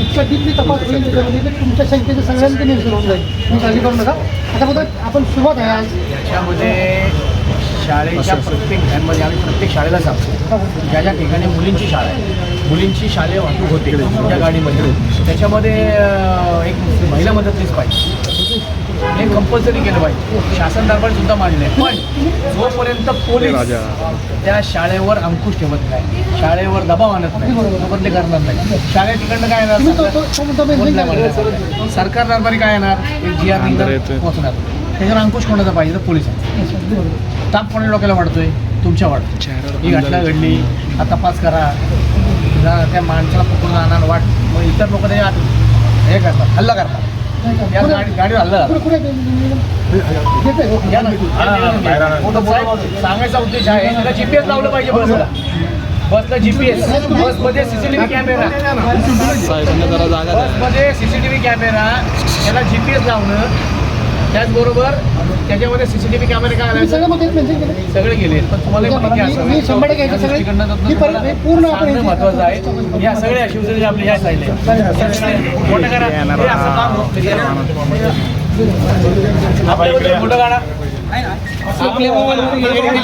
इतका डीपली तपास होईल त्याच्यामध्ये की तुमच्या शंकेचे सगळ्यांचे निरसन होऊन जाईल. मी काळजी करू नका. आता बघा आपण सुरुवात आहे आज. याच्यामध्ये शाळेच्या प्रत्येक घरांमध्ये आम्ही प्रत्येक शाळेला सांगतो ज्या ज्या ठिकाणी मुलींची शाळा आहे. मुलींची शालेय वाहतूक होते. त्या गाडीमध्ये. त्याच्यामध्ये एक महिला मदतनीस पाहिजे. हे कंपल्सरी केलं पाहिजे शासन दरबार सुद्धा मान्य आहे पण जोपर्यंत पोलीस त्या शाळेवर अंकुश ठेवत नाही शाळेवर दबाव आणत नाही तोपर्यंत ते करणार नाही शाळे तिकडनं काय येणार. सरकार दरबारी काय येणार एक जी आर पोहोचणार त्याच्यावर अंकुश कोणाचा पाहिजे तर पोलीस Yes, अगदी बरोबर. ताप कोणी डोक्याला वाढतोय तुमच्या वाढतो ही घटना घडली हा तपास करा जा त्या माणसाला पकडून आणा वाट मग इतर लोक ते हे करतात हल्ला करतात? या गाडी हल्ला सांगायचा उद्देश आहे. त्याला जीपीएस लावलं पाहिजे बसला. बसला जीपीएस बसमध्ये सीसीटीव्ही कॅमेरा बसमध्ये सीसीटीव्ही कॅमेरा त्याला जीपीएस लावणं. त्याचबरोबर त्याच्यामध्ये सीसीटीव्ही कॅमेरे काय? सगळं मध्ये मेन्शन केलं. सगळे गेले. पण तुम्हाला मला माहिती मी- असावं. मी शंभर टक्के याचे सगळे- दृष्टिकोनातून मी पर- तुम्हाला मी पूर्ण आपण सांगणं याचे- महत्त्वाचं आहे. या सगळ्या आपल्या साईडला मोठं करा हे असं काम होत. नाही. मोठं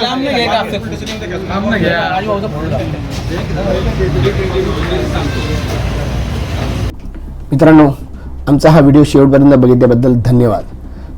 लांब नाही घ्या. मित्रांनो आमचा हा व्हिडिओ शेवटपर्यंत बघितल्याबद्दल धन्यवाद.